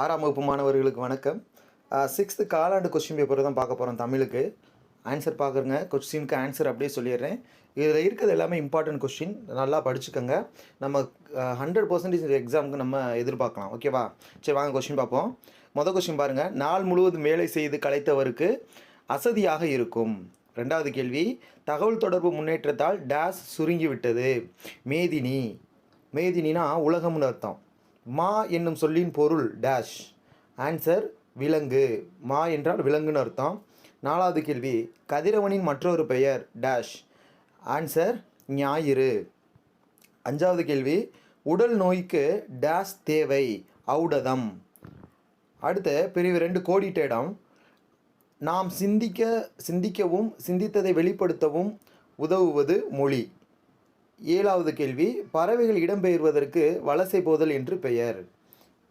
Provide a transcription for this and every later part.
ஆறாம் வகுப்பு மாணவர்களுக்கு வணக்கம். சிக்ஸ்த்து காலாண்டு கொஸ்டின் பேப்பர் தான் பார்க்க போகிறோம் தமிழுக்கு. ஆன்சர் பார்க்குறங்க. கொஸ்டினுக்கு ஆன்சர் அப்படியே சொல்லிடுறேன். இதில் இருக்கிறது எல்லாமே இம்பார்ட்டன்ட் கொஸ்டின் நல்லா படிச்சுக்கோங்க. நம்ம ஹண்ட்ரட் பர்சன்டேஜ் எக்ஸாமுக்கு நம்ம எதிர்பார்க்கலாம். ஓகேவா சரி வாங்க கொஸ்டின் பார்ப்போம். மொதல் கொஸ்டின் பாருங்கள் நாள் முழுவதும் வேலை செய்து கலைத்தவருக்கு அசதியாக இருக்கும். ரெண்டாவது கேள்வி. தகவல் தொடர்பு முன்னேற்றத்தால் டேஸ் சுருங்கிவிட்டது. மேதினி. மேதினா உலகம்னு அர்த்தம். மா என்னும் சொல்லின் பொருள் டேஷ் ஆன்சர் விலங்கு. மா என்றால் விலங்குன்னு அர்த்தம். நாலாவது கேள்வி கதிரவனின் மற்றொரு பெயர் டேஷ் ஆன்சர் ஞாயிறு. அஞ்சாவது கேள்வி உடல் நோய்க்கு டேஷ் தேவை ஔடதம். அடுத்து பிரிவு ரெண்டு கோடிட்ட இடம். நாம் சிந்திக்க சிந்திக்கவும் சிந்தித்ததை வெளிப்படுத்தவும் உதவுவது மொழி. ஏழாவது கேள்வி பறவைகள் இடம்பெயர்வதற்கு வலசை போதல் என்று பெயர்.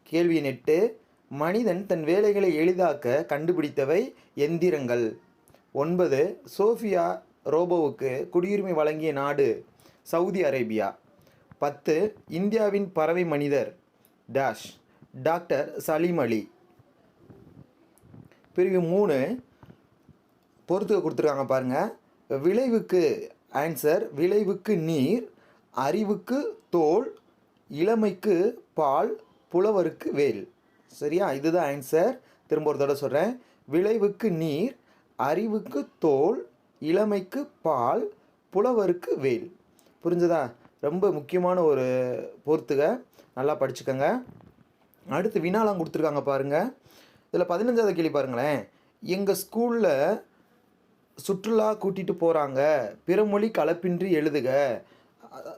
கேள்வி எட்டு மனிதன் தன் வேலைகளை எளிதாக்க கண்டுபிடித்தவை எந்திரங்கள். ஒன்பது சோஃபியா ரோபோவுக்கு குடியுரிமை வழங்கிய நாடு சவுதி அரேபியா. பத்து இந்தியாவின் பறவை மனிதர் டேஷ் டாக்டர் சலீம் அலி. பிரிவு மூணு பொறுத்துக்க கொடுத்துருக்காங்க பாருங்கள் விளைவுக்கு ஆன்சர் விளைவுக்கு நீர் அறிவுக்கு தோல் இளமைக்கு பால் புலவருக்கு வேல். சரியா? இதுதான் ஆன்சர் திரும்ப ஒரு தடவை சொல்கிறேன் விளைவுக்கு நீர் அறிவுக்கு தோல் இளமைக்கு பால் புலவருக்கு வேல். புரிஞ்சதா? ரொம்ப முக்கியமான ஒரு பொறுத்துக. நல்லா படிச்சுக்கோங்க. அடுத்து வினாலாம் கொடுத்துருக்காங்க பாருங்கள் இதில் பதினஞ்சாவது கேள்வி பாருங்களேன். எங்கள் ஸ்கூலில் சுற்றுலா கூட்டிகிட்டு போகிறாங்க பிற மொழி கலப்பின்றி எழுதுக.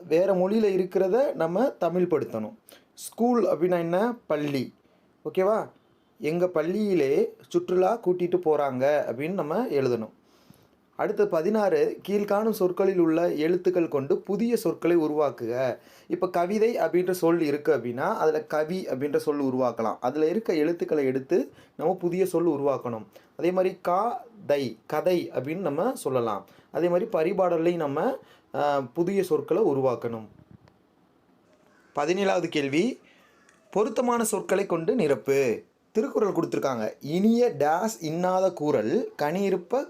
வேறு மொழியில் இருக்கிறத நம்ம தமிழ் படுத்தணும். ஸ்கூல் அப்படின்னா என்ன? பள்ளி. ஓகேவா? எங்கள் பள்ளியிலே சுற்றுலா கூட்டிகிட்டு போகிறாங்க அப்படின்னு நம்ம எழுதணும். அடுத்து பதினாறு கீழ்காணும் சொற்களில் உள்ள எழுத்துக்கள் கொண்டு புதிய சொற்களை உருவாக்குக. இப்போ கவிதை அப்படின்ற சொல் இருக்குது அப்படின்னா அதில் கவி அப்படின்ற சொல் உருவாக்கலாம். அதில் இருக்க எழுத்துக்களை எடுத்து நம்ம புதிய சொல் உருவாக்கணும். அதே மாதிரி கா தை கதை அப்படின்னு நம்ம சொல்லலாம். அதே மாதிரி பரிபாடல்லையும் நம்ம புதிய சொற்களை உருவாக்கணும். பதினேழாவது கேள்வி. பொருத்தமான சொற்களை கொண்டு நிரப்பு. திருக்குறள் கொடுத்துருக்காங்க. இனிய டேஸ் இன்னாத கூறல் கனியிருப்ப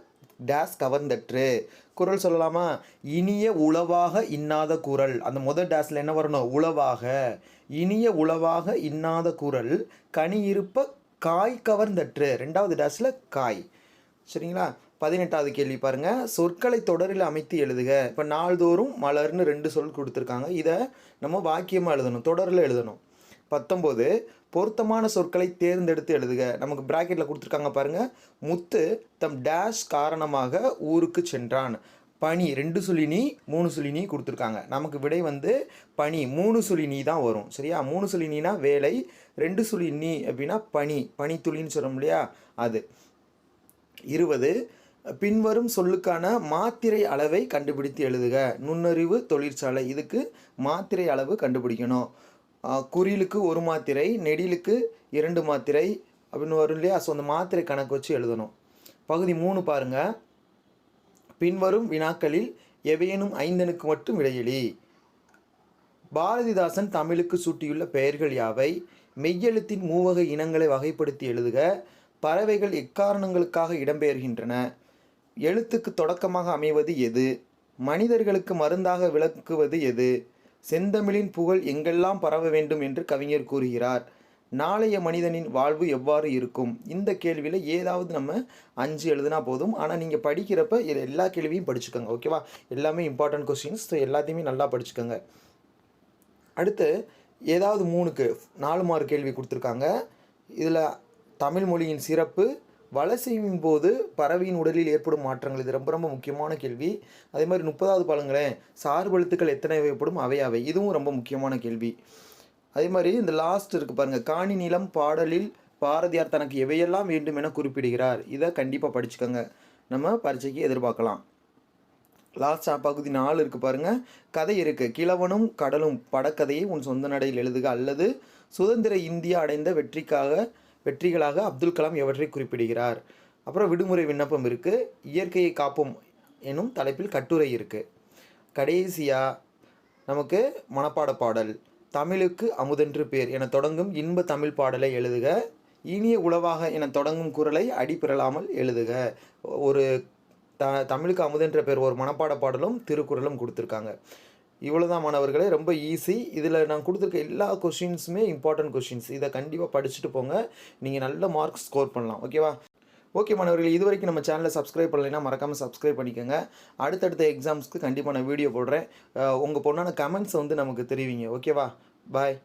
டேஸ் கவர்ந்தற்று. குரல் சொல்லலாமா? இனிய உளவாக இன்னாத கூறல் அந்த முதல் டேஸில் என்ன வரணும்? உளவாக. இனிய உளவாக இன்னாத கூறல் கனியிருப்ப காய் கவர்ந்தற்று. ரெண்டாவது டேஸில் காய். சரிங்களா? பதினெட்டாவது கேள்வி பாருங்கள் சொற்களை தொடரில் அமைத்து எழுதுக. இப்போ நாள்தோறும் மலர்னு ரெண்டு சொல் கொடுத்துருக்காங்க. இதை நம்ம வாக்கியமாக எழுதணும். தொடரில் எழுதணும். பத்தொம்போது பொருத்தமான சொற்களை தேர்ந்தெடுத்து எழுதுக. நமக்கு ப்ராக்கெட்டில் கொடுத்துருக்காங்க பாருங்கள் முத்து தம் டேஷ் காரணமாக ஊருக்கு சென்றான். பனி ரெண்டு சுழினி மூணு சுழினி கொடுத்துருக்காங்க. நமக்கு விடை வந்து பனி மூணு சுழினி தான் வரும். சரியா? மூணு சுழினா வேலை ரெண்டு சுழினி அப்படின்னா பனி. பனித்துளின்னு சொல்கிறோம் இல்லையா? அது. இருபது பின்வரும் சொல்லுக்கான மாத்திரை அளவை கண்டுபிடித்து எழுதுக. நுண்ணறிவு தொழிற்சாலை. இதுக்கு மாத்திரை அளவு கண்டுபிடிக்கணும். குறிலுக்கு ஒரு மாத்திரை நெடிலுக்கு இரண்டு மாத்திரை அப்படின்னு வரும் இல்லையா? ஸோ அந்த மாத்திரை கணக்கு வச்சு எழுதணும். பகுதி மூணு பாருங்கள் பின்வரும் வினாக்களில் எவையேனும் ஐந்தனுக்கு மட்டும் இடையிலி பாரதிதாசன் தமிழுக்கு சூட்டியுள்ள பெயர்கள் யாவை? மெய்யெழுத்தின் மூவகை இனங்களை வகைப்படுத்தி எழுதுக. பறவைகள் எக்காரணங்களுக்காக இடம்பெயர்கின்றன. எழுத்துக்கு தொடக்கமாக அமைவது எது? மனிதர்களுக்கு மருந்தாக விளக்குவது எது? செந்தமிழின் புகழ் எங்கெல்லாம் பரவ வேண்டும் என்று கவிஞர் கூறுகிறார். நாளைய மனிதனின் வாழ்வு எவ்வாறு இருக்கும்? இந்த கேள்வியில் ஏதாவது நம்ம அஞ்சு எழுதுனா போதும். ஆனால் நீங்கள் படிக்கிறப்ப எல்லா கேள்வியும் படிச்சுக்கோங்க ஓகேவா எல்லாமே இம்பார்ட்டன்ட் கொஸ்டின்ஸ் ஸோ எல்லாத்தையுமே நல்லா படிச்சுக்கோங்க. அடுத்து ஏதாவது மூணுக்கு நாலு மார்க் கேள்வி கொடுத்துருக்காங்க. இதில் தமிழ் மொழியின் சிறப்பு வலசையின் போது பறவையின் உடலில் ஏற்படும் மாற்றங்கள். இது ரொம்ப ரொம்ப முக்கியமான கேள்வி. அதே மாதிரி முப்பதாவது பாருங்களேன் சார்பெழுத்துக்கள் எத்தனை வகைப்படும்? அவை அவை. இதுவும் ரொம்ப முக்கியமான கேள்வி. அதே மாதிரி இந்த லாஸ்ட் இருக்குது பாருங்கள் காணி நிலம் பாடலில் பாரதியார் தனக்கு எவையெல்லாம் வேண்டும் என குறிப்பிடுகிறார். இதை கண்டிப்பாக படிச்சுக்கோங்க. நம்ம பரீட்சைக்கு எதிர்பார்க்கலாம். லாஸ்ட் பகுதி நாலு இருக்குது பாருங்க. கதை இருக்குது கிழவனும் கடலும் படக்கதையை உன் சொந்த நடையில் எழுதுக அல்லது சுதந்திர இந்தியா அடைந்த வெற்றிக்காக வெற்றிகளாக அப்துல் கலாம் எவற்றை குறிப்பிடுகிறார். அப்புறம் விடுமுறை விண்ணப்பம் இருக்குது இயற்கையை காப்போம் எனும் தலைப்பில் கட்டுரை இருக்குது கடைசியாக நமக்கு மனப்பாட பாடல் தமிழுக்கு அமுதென்று பேர் என தொடங்கும் இன்ப தமிழ் பாடலை எழுதுக. இனிய உளவாக என தொடங்கும் குரலை அடிப்பிரலாமல் எழுதுக. ஒரு த தமிழுக்கு அமுதென்ற பேர் ஒரு மனப்பாட பாடலும் திருக்குறளும் கொடுத்துருக்காங்க. இவ்வளோ தான் மாணவர்களே ரொம்ப ஈஸி இதில் நான் கொடுத்துருக்க எல்லா கொஷின்ஸுமே இம்பார்ட்டன்ட் கொஷின்ஸ் இதை கண்டிப்பாக படிச்சுட்டு போங்க. நீங்கள் நல்ல மார்க் ஸ்கோர் பண்ணலாம். ஓகேவா ஓகே மாணவர்கள் இது வரைக்கும் நம்ம சேனலை சப்ஸ்கிரைப் பண்ணலைன்னா மறக்காமல் சப்ஸ்கிரைப் பண்ணிக்கோங்க. அடுத்தடுத்த எக்ஸாம்ஸ்க்கு கண்டிப்பாக நான் வீடியோ போடுறேன். உங்கள் பொண்ணான கமெண்ட்ஸ் வந்து நமக்கு தெரிவிங்க. ஓகேவா பாய்